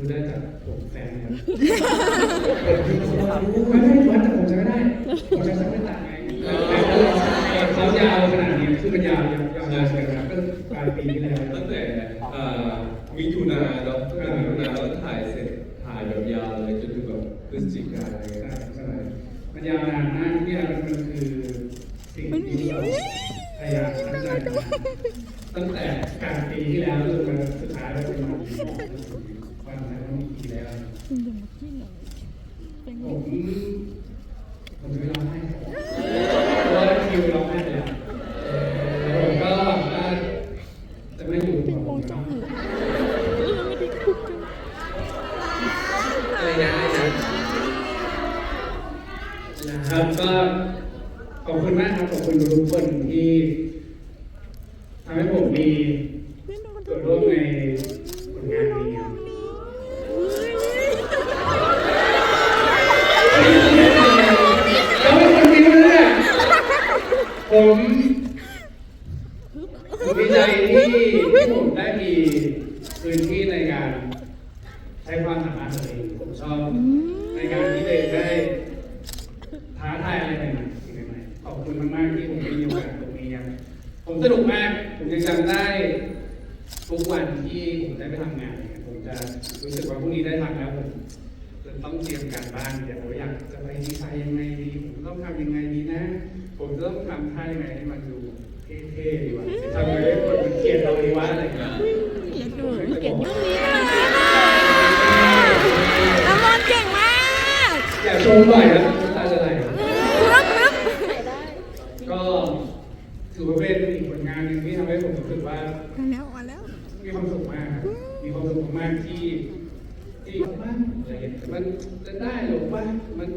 รู้ได้จากผมแฟนครับเปิดที่เขารู้ไม่ไม่วัดแต่ผมจะไม่ได้ผมจะไม่ตัดไงเขายาวขนาดนี้คือมันยาวยาวยาวเลยครับก็ปลายปีที่แล้ว ตั้งแต่เอ่อมิถุนาเนาะตั้งแต่มิถุนาแล้วถ่ายเสร็จถ่ายแบบยาวเลยจนถึงแบบพฤศจิกาอะไรเงี้ย ใช่มันยาวนานมากเนี่ยมันคือสิ่งที่เราพยายามตั้งใจมาตั้งแต่กลางปีที่แล้วจนมาสุดท้ายเราเป็นวันที่วันนั้นมีปีแล้ว ผมผมจะไม่ ร้องไห้เพราะว่าคิวร้องไห้ไปแล้วแล้วผมก็หวังว่าจะไม่อยู่กับผมนะอะไรนะอะไรนะครับก็ขอบคุณมากครับขอบคุณทุกคนที่ทำให้ผมมีส่วนร่วมในผลงานนี้ครับแล้วเป็นคนมีเรื่องผมผมดีใจที่ที่ผมได้มีพื้นที่ในการใช้ความสามารถตัวเองผมชอบในการที่เด็กได้ ท้าทายอะไรใหม่ๆสิ่งใหม่ๆขอบคุณมากๆที่ผมได้มีโอกาสตรงนี้ครับผมสนุกมาก ผมยังจำได้ทุกวันที่ผมได้ไปทำงานเนี่ยผมจะรู้สึกว่าพรุ่งนี้ได้ทำแล้วผมจะต้อง เตรียมการบ้านเดี๋ยวผมอยากจะไปดีไซน์ยังไงดีผมต้องทำยังไงดีนะ ผมจะต้องทำท่ายังไงให้มันดูเท่ๆดีวะทำยังไงให้คนมันเกลียดเราดีวะอะไรอย่างเงี้ยเก่งยุ่งนี้เลยน้ำมนต์เก่งมากอยากชมบ่อยนะน้ำตาจะไหลครับครับก็ถือว่าเป็นอีกผลงานหนึ่งที่ทำให้ผมรู้สึกว่ามาแล้วมาแล้วมีความสุขมากครับมีความสุขมากที่ที่ว่า อะเงี้ยมันจะได้หรือว่ามัน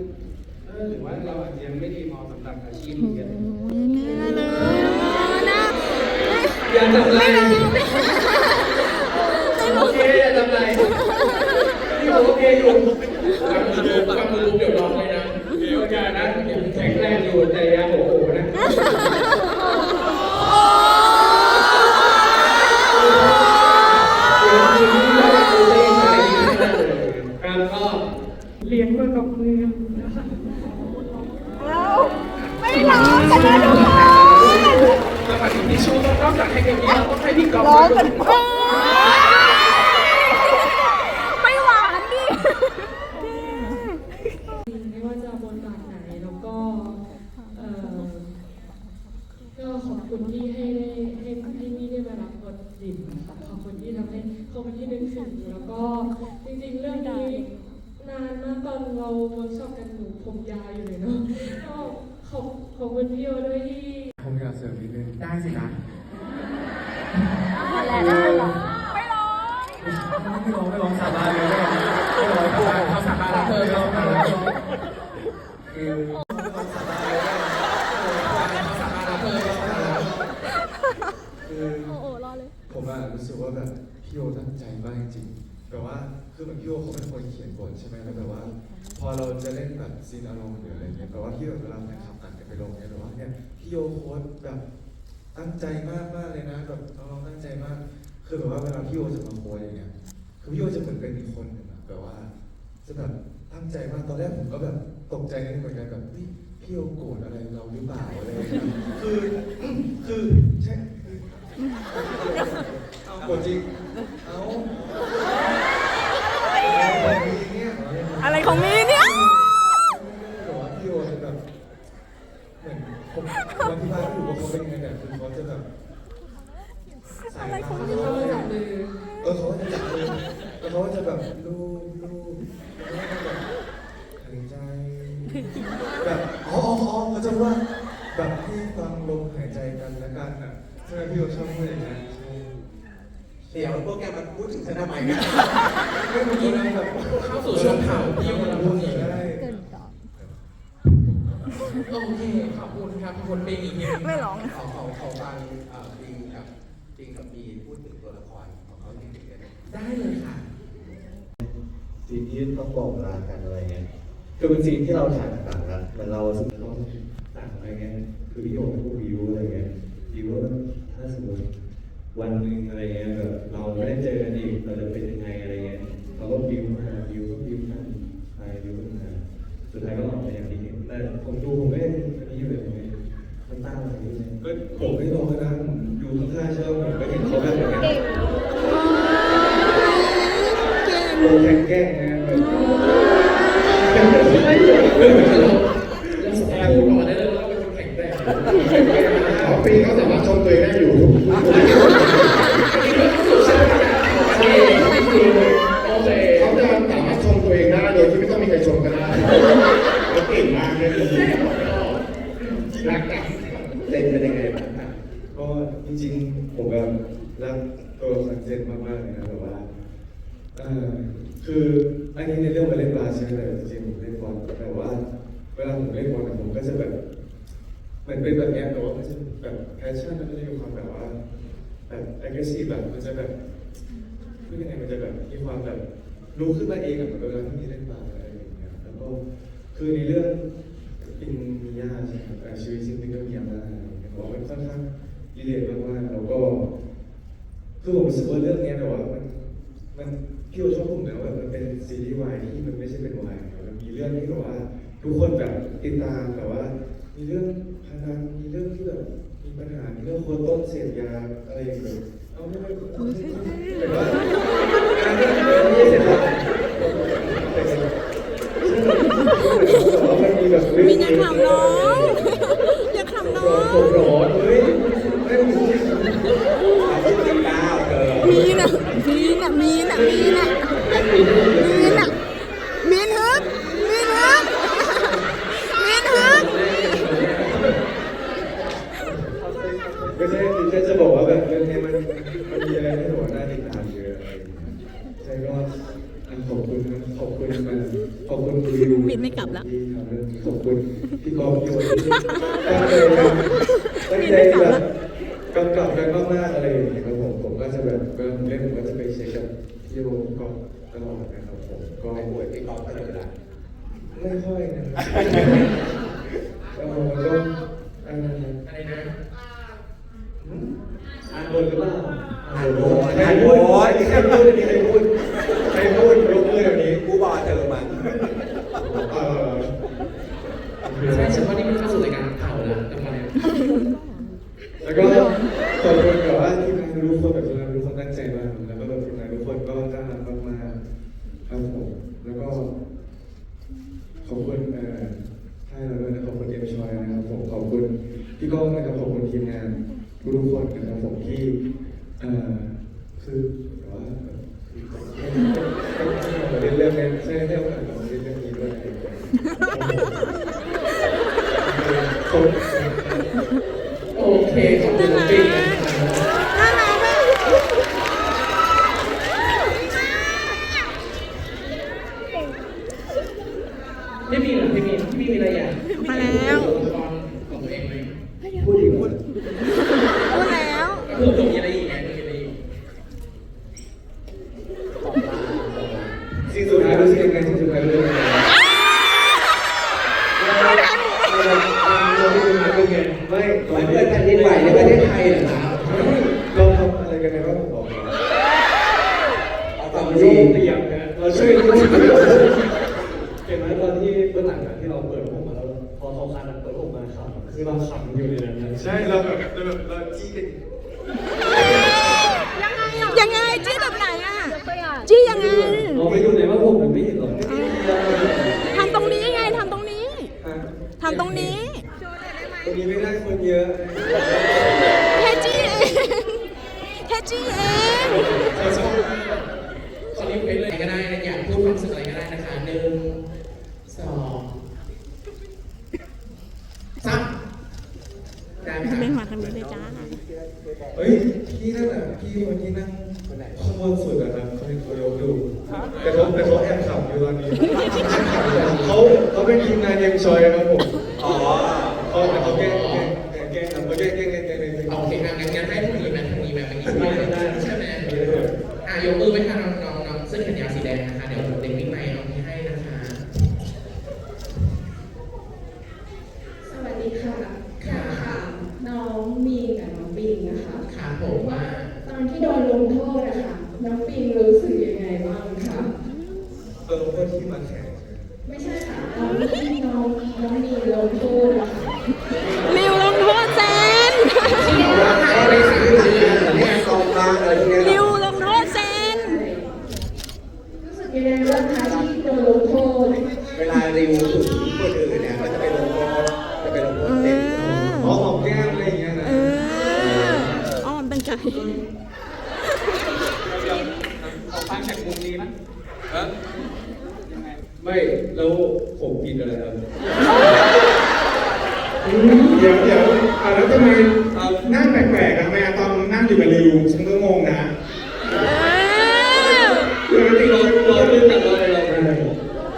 หรือว่าเราอาจจะยังไม่ดีพอสำหรับอาชีพนี้อะไรอย่างเงี้ยแน่เลยนะอย่าทำไรโอเคอย่าทำไรนี่ผมโอเคอยู่ฟังมือฟังมือเดี๋ยวร้องเลยนะเดี๋ยวอย่านะผมแข็งแรงอยู่แต่อย่าโอ้โหนะ ครับก็เลี้ยงมากับมือ ไม่ร้องกันนะทุกคน แล้วมาถึงที่ชูต้องนอกจากให้เก่งนี้เราต้องให้พี่กอล์ฟ ร้องกันไม่หวานดิ ไม่ว่าจะบนบาทไหนแล้วก็เอ่อก็ขอบคุณที่ให้ได้ให้ให้นี่ได้มารับบทดิบขอบคุณที่ทำให้ขอบคุณที่นึกถึงแล้วก็จริงๆเรื่องนี้นานมากตอนเราเวิร์กช็อปกันหนูผมยาวอยู่เลยเนาะก็ขอบขอบ คุณพี่โอด้วยที่ผมอยากเสริมนิดนึงได้สินะอะไรนะไม่ร้องไม่ร้องไม่ร้องสาบานเลยไม่ร้องไม่ร้องเขาสาบานเขาสาบานแล้วเธอไม่ร้องไม่ร้องคือสาบานเลยเขาสาบานแล้วเธอไม่ร้องไม่ร้องคือโอ้โหรอเลยผมอะรู้สึกว่าแบบพี่โอตั้งใจมากจริงๆแบบว่าคือเหมือนพี่โอเขาเป็นคนเขียนบทใช่ไหมแล้วแบบว่า พอเราจะเล่นแบบซีนอารมณ์หรืออะไรเงี้ยแบบว่าที่แบบเวลาแฟนคลับอ่านกันไป ลงเนี่ยหรือว่าเนี่ยพี่โยโค้ดแบบตั้งใจมากมากเลยนะแบบน้องๆตั้งใจมากคือแบบว่าเวลาพี่โยจะมาโค้ดอย่างเงี้ยคือพี่โยจะเหมือนเป็นอีกคนหนึ่งอะแบบว่าจะแบบตั้งใจมากตอนแรกผมก็แบบตกใจนิดนึงเหมือนกันแบบพี่โยโกรธอะไรเราหรือเปล่าอะไรเงี้ยคือใช่ เอากดจริง เอาเอาแบบนี้เนี่ย อะไรของมีเนี่ย แบบว่าพี่โอจะแบบเหมือนผมวันที่บ้านอยู่ว่าเขาเป็นยังไงเนี่ยคือเขาจะแบบสายตาเขา เขามาจับมือ เออเขาก็จะจับมือแล้วเขาก็จะแบบลูบลูบแล้วก็แบบหายใจ แบบอ๋ออ๋ออ๋อเขาจะว่าแบบให้ฟังลมหายใจกันและกันอะใช่ไหมพี่โอชอบพูดอย่างนั้นใช่ เดี๋ยวพวกแกมาพูดถึงฉันทำไมกัน ไม่เมื่อกี้นะแบบ เข้าสู่ช่วงข่าวพี่คนละพวกนี้ ใช่ โอเคขอบ คุณครับขอบคุณเป็นอีกทีไม่ร้องขอขอขอฟังเอ่อปิงกับปิงกับบีพูดถึงตัวละครของเขาจริงๆกันได้เลยค่ะ ซีนที่ต้องบอกลากันอะไรเงี้ย คือเป็นซีนที่เราถ่ายต่างกันเหมือนเราสึกเราต่างอะไรเงี้ย คือพี่โอ๋ผู้วิวอะไรเงี้ยวิวว่าถ้าสมมติวันหนึ่งอะไรเงี้ยแบบเราไม่ได้เจอกันอีกเราจะเป็นยังไงอะไรเงี้ย เราเราก็บิวมาบิวก็บิวกันไปบิวกันมาสุดท้ายก็ออกมาอย่างที่เห็นแต่ผมดูผมไม่ได้อั นี่อยู่เลยผมไม่มันตั้งอะไรอยู่เลยก็ผมไม่ลองนะผมอยู่ข้างๆเชื่อผมก็เห็นเขาแบบอย่างเงี้ยเก่งโอ้แข็งแกร่งนะแบบพูดออกมาได้เลยว่าเป็นคนแข็งแกร่งสองปีเขาสามารถชมตัวเองได้อยู่โอเคเขาจะสามารถชมตัวเองได้โดยที่ไม่ต้องมีใครชมก็ได้เขาเก่งมากเลย รักกันเซนเป็นยังไงบ้างครับก็จริงๆผมแบบรักตัวคอนเซนต์มากๆเลยนะแบบว่าเอ่อคืออันนี้ในเรื่องมาเล่นบาสใช่ไหมแต่จริงๆผมเล่นบอลแต่ว่า เวลาผมเล่นบอลผมก็จะแบบเหมันเป็นแบบเนี้ยแต่ว่ามันจะแบบแพชชั่นมันก็จะมีความแบบว่าแบบ aggressive แบบมันจะแบบพูดยังไงมันจะแบบมีความแบบรู้ขึ้นมาเองอะเหมือนเวลาที่มีเล่นบาสอะไรอย่างเงี้ยแล้วก็คือในเรื่อง เป็นมีย่าใช่ไหมครับแต่ชีวิตจริงเป็นเรื่องมีย่าอะไรอย่างเงี้ยผมว่าค่อนข้างดีเด่นมากๆแล้วก็คือผมรู้สึกว่าเรื่องเนี้ยแบบว่ามันมันพี่โอชอบผมนะว่ามันเป็นซีรีส์วายที่มันไม่ใช่เป็นวายมันมีเรื่องที่แบบว่า ทุกคนแบบติดตามแต่ว่า มีเรื่องพนันมีเรื่องที่แบบมีปัญหามีเรื่องคนต้นเสพยาอะไรอย่างเงี้ยเอาไม่ไม่แต่ว่าการที่มันไม่ใช่เสพยาแต่ว่า มันมีแบบเรื่าขำน้องอย่าขำน้องผมร้อนเฮ้ยไม่ผมคิดเก้าเธอมีน่ะ มีน่ะ มีน่ะ มีน่ะ มีน่ะ มีนฮึบมีนฮึบมีนฮึบไม่ใช่คือแค่จะบอกว่าแบบเรื่องนี้มันมันมีอะไรให้หนูน่าติดตามเยอะอะไรอย่างเงี้ยใช่ก็ขอบคุณนะขอบคุณมันขอบคุณคุณวิวบินไม่กลับแล้ว ที่ ขอบคุณพี่กอล์ฟพี่โอ๊ตที่ตั้งใจกันตั้งใจแบบกำกับกันมากๆอะไรอย่างเงี้ยครับผมผมก็จะแบบเวลาผมเล่นผมก็จะไปเช็คกับพี่โอ๊ตพี่กอล์ฟตลอดนะครับผมก็ไม่ป่วยพี่กอล์ฟตลอดเวลา ไม่ค่อยนะเออมันก็เออ อะไรนะ อ่านบทหรือเปล่าอ่านบท ใครพูดใครพูดใครพูดใครพูดยกมือแบบนี้ กูบอกเธอมัน เออ ใช่เฉพาะนี่มันเข้าสู่รายการข่าวแล้วแต่มาเนี่ย แล้วก็ขอบคุณแบบว่าทีมงานทุกคน แบบทีมงานทุกคนตั้งใจมาแล้วก็แบบทีมงานทุกคนก็น่ารักมากๆครับผมแล้วก็ขอบคุณเอ่อให้เราด้วยนะขอบคุณเอ็มชอยนะครับผมขอบคุณพี่ก้องนะครับขอบคุณทีมงานทุกๆคนนะครับผมที่เอ่อคือแบบว่าเล่นเรื่องนี้ใช่เรื่องการเล่นเรื่องนี้ด้วยขอบ โอเคขอบคุณน้องปิ๊งนะครับ น่ารักอะ พี่มีเหรอพี่มีพี่มีมีอะไรอยาก มาแล้ว ตัวละครของตัวเองไหม พูดอีกเหรอ พูดแล้ว เผื่อเผื่อมีอะไรอีกไงเผื่อมีอะไรอีก สิ่ งสุดท้ายรู้สึกยังไงสิ่งสุดท้ายรู้สึกยังไงไม่ เหมือนเกิดแผ่นดินไหวในประเทศไทยเหรอครับ เราทำอะไรกันในบ้างผมบอก เอาความ เรา จริง เตรียมนะเราช่วยกันเห็นไหมตอนที่เบื้องหลังอะที่เราเปิดพวกมาแล้วพอเขาคันเปิดพวกมาขำคือเราขำอยู่ในนั้นนะ ใช่เราแบบเราแบบเราจี้กัน ยังไงจี้แบบไหนอะจี้ยังไง เราไม่ดูในว่าผมมันไม่เห็นหรอก ทำตรงนี้ไงทำตรงนี้ ฮะ ทำตรงนี้ ตรงนี้ไม่ได้คนเยอะ แค่จี้เองแค่จี้เอง เขาชอบขอรีเควสเลย ก็ได้อยากพูดความรู้สึกอะไร สโลเวอร์ที่มาแข่ง ไม่ใช่ค่ะเรองราเรามีเราพูด มี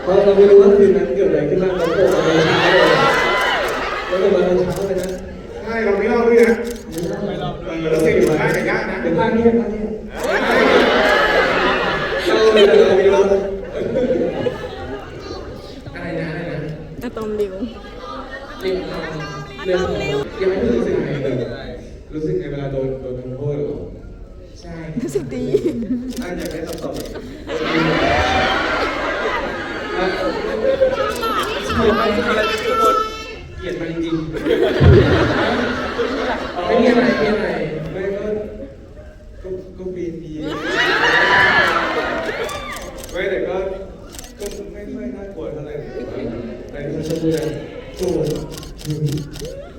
เราไม่รู้ว่าคืนนั้นเกิดอะไรขึ้นบ้างเราโกรธอะไรแล้วก็มาตอนเช้าเลยนะใช่เราไม่เล่าด้วยนะไม่เล่าเราเสียอยู่ข้างกนยากนะเดี๋ยวข้างนี้ข้าง อยน่ากลัวเท่าไหร่ในที่ชมพูยังโอ้ย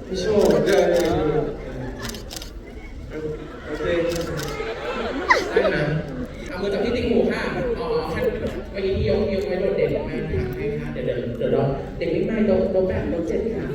พี่เยอนโอเได้นะเอามือจับที่ติ๊กหูค่ะอ๋อท่านไปยกยกไว้โดดเด่นมากค่ให้ค่ะเดินเดี๋ยวเดี๋ยวเด็กวิ่ไม่โดดโดดแบบโดดเจ็ดค่ะ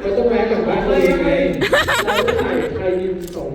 เขาจะแพ้กลับบ้านเองไงเรยใครยิมส่ง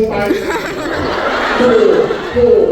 งไปถูกถูก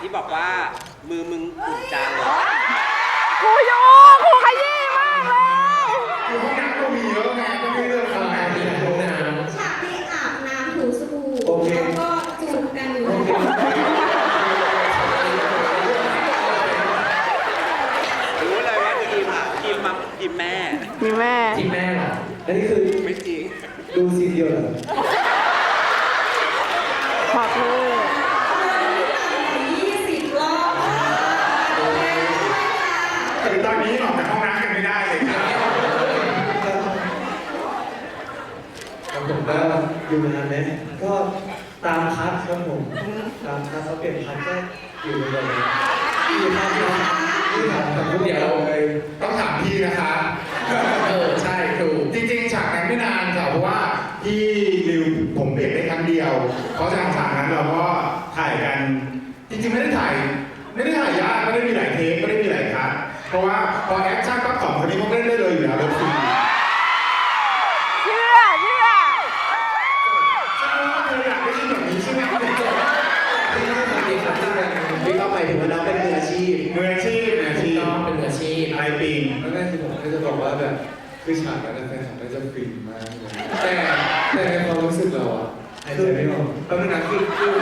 ที่บอกว่ามือมึงอุ่นจังครูโยครูขยี้มากเลย คือห้อน้ำก็มีเยอะไงก็ไม่เลือกห้องน้ำมีห้องน้ำฉากที่อาบน้ำถูสบู่แล้วก็จูบกันอยู่รู้เลยว่าทีมทีมมาทีมแม่ มีแม่แม่ล่ะอันนี้คือไม่จริง ดูซีเรียลเหรอูนานไหมก็ตามคัดครับผม ตามคัดเขาเปลี่ยนคัดก็อยู่เลยที่ทำที่ทำแต่พูดเดียวเลยต้องถามพี่นะคะเออใช่ถูกจริงๆฉากนั้นไม่นานค่ะเพราะว่าพี่ลิวผมเบรกได้ครั้งเดียว เพราะฉะทำฉากนั้นเราก็ถ่ายกัน จริงๆไม่ได้ถ่ายไม่ได้ถ่ายยากไม่ได้มีหลายเทคไม่ได้มีหลายคัดเพราะว่าพอแอคชั่นปั๊บสองคนนี้เขาเล่นได้เลยอยู่แล้วเลิฟซี มืออาชีพมืออาชีพน้งเป็นมืออาชีพไอปีนแล้วนั่นคือผมก็จะบอกว่าแบบคือฉากนั้นแฟนคลับก็จะฟินมากแต่แต่ในความรู้สึกเราอะหายใอตอนนั้นคือคือ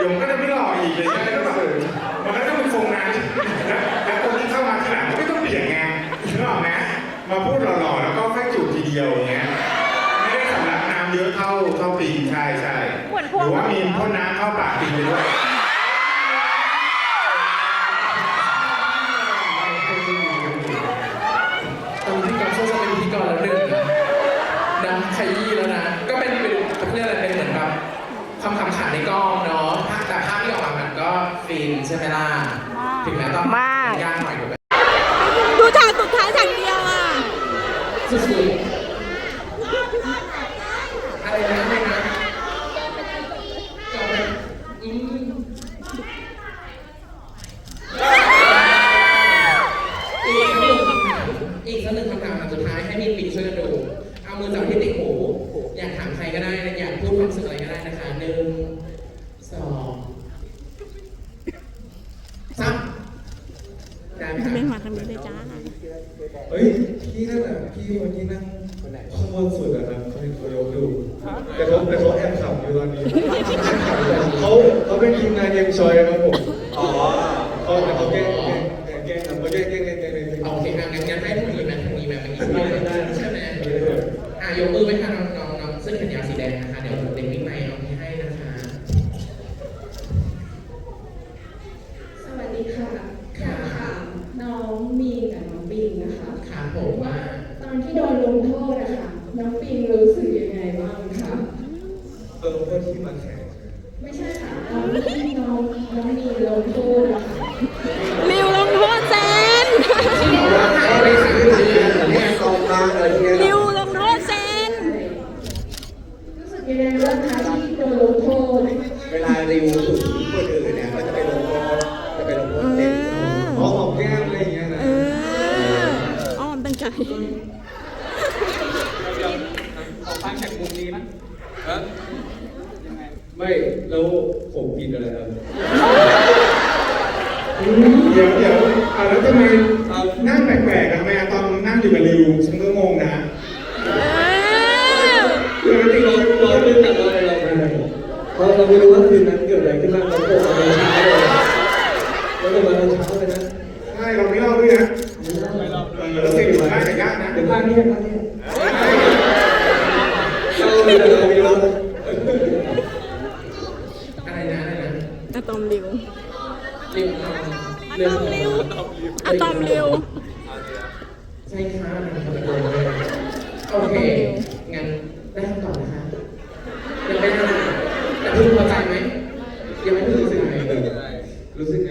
ดี๋ยวมันก็จะไม่หล่ออีกเลยนะแล้วก็แบบมันก็จะเป็นโฟงนั้นแล้วแล้คนที่เข้ามาทีหลังก็ไม่ต้องเปลี่ยนไงานนึกออกไหมมาพูดหล่อๆแล้วก็แค่จูบทีเดียวเงี้ยไม่ได้สำลักน้ำเยอะเท่าเท่าปีใช่ใช่หรือว่ามีพ่นน้ำเข้าปากปีไปด้วย 妈 Yeah. เดี๋ยวเดี๋ยวอะแล้วทำไมนั่งแปลกๆนะแม่ตอนนั่งอยู่กับริวฉันก็งงนะปกติเราต่เราเราเราไม่รู้ว่าคืนนั้นเกิดอะไรขึ้นบ้างเราโกรธอะไร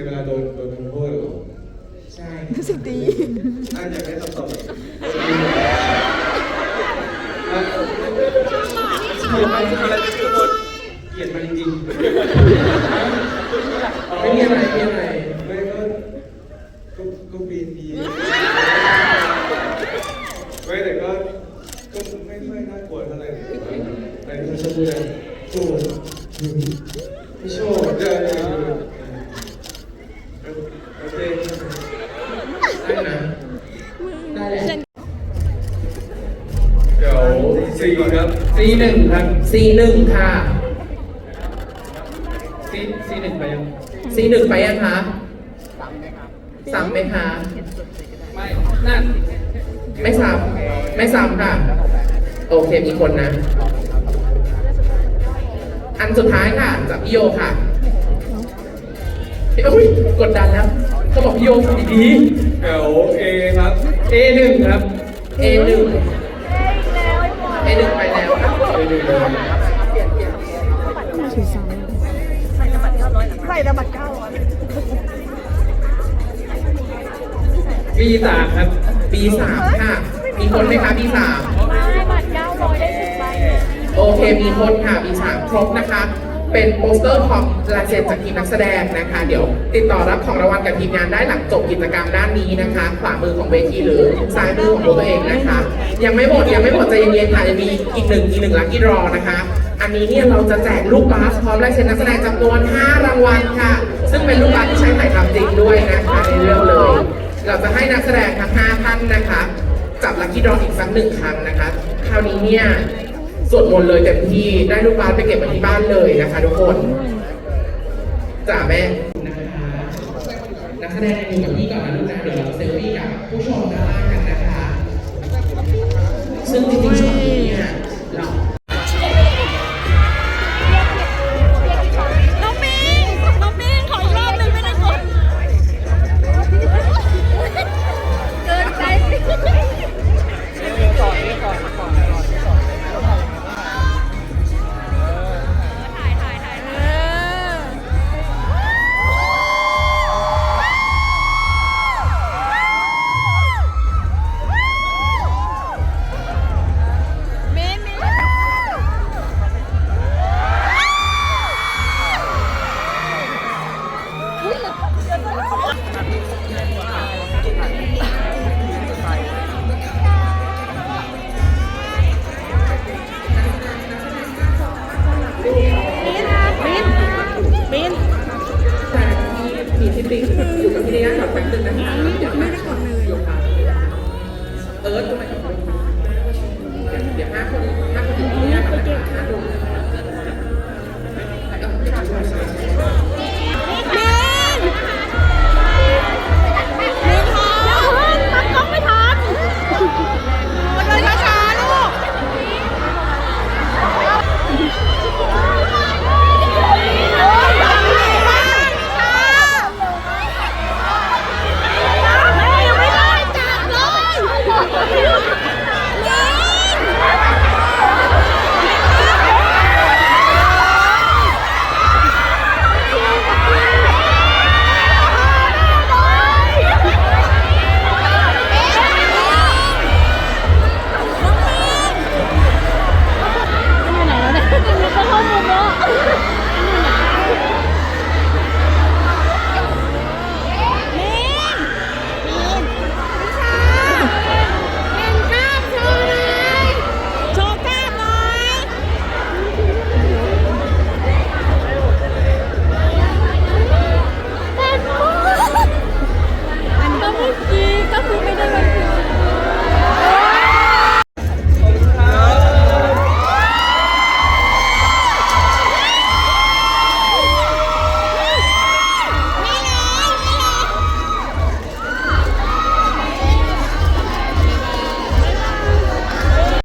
เวลาโดนโดนทำโทษหรอใช่รู้สึกดีอันอยากได้คบตอบเกลียดมันอะไรทุกคนเกลียดมันจริงๆไม่มีอะไรไม่มีอะไรไม่ก็ก็ก็ปีนดีไม่แต่ก็ก็ไม่ค่อยน่ากลัวเท่าไหร่แต่ที่เขาชอบพูดเลยโชว์ไม่โชว์เดี๋ยว สี่ครับสี่หนึ่งครับซีหนึ่งค่ะสี่สี่หนึ่งไปยังซีหนึ่งไปยังคะซ้ำไหมคะไม่นั่นไม่ซ้ำไม่ซ้ำค่ะ โอเคมีคนนะ อันสุดท้ายค่ะจากพี่โยค่ะเอ้ยกดดันแล้วเขาบอกพี่โยทำดีเดี๋ยวเอครับเอหนึ่งครับๆ A หนึ่ง ค่ะเอหนึ่งเลยใส่แต่บัตรเก้าร้อยปีสามครับปีสามค่ะ มีคนไหมคะปีสามไม่บัตรเก้าร้อยได้สิบใบโอเค มีคนค่ะปีสามครบนะคะ เป็นโปสเตอร์ของลายเซ็นจากทีมนักแสดงนะคะ เดี๋ยวติดต่อรับของรางวัลกับทีมงานได้หลังจบกิจกรรมด้านนี้นะคะ ขวามือของเวทีหรือซ้ายมือของตัวเองนะคะ ยังไม่หมดยังไม่หมดใจเย็นๆค่ะจะมีอีกหนึ่งอีกหนึ่งลัคกี้รอนะคะ อันนี้เนี่ยเราจะแจกลูกบาสพร้อมลายเซ็นนักแสดงจำนวน 5 รางวัลค่ะ ซึ่งเป็นลูกบาสที่ใช้ถ่ายทำจริงด้วยนะคะในเรื่องเลย เราจะให้นักแสดงทั้ง5ท่านนะคะ จับลัคกี้รออีกสักหนึ่งครั้งนะคะ คราวนี้เนี่ย สวดมนต์เลยเต็มที่ได้ลูกบาสไปเก็บไว้ที่บ้านเลยนะคะทุกคนจ่าแม่นะคะนักแสดงอยู่กับพี่ก่อนนะลูกนะเดี๋ยวเราเซลฟี่กับผู้ชมด้านล่างกันนะคะ ซึ่งจริงๆ เอิร์ธ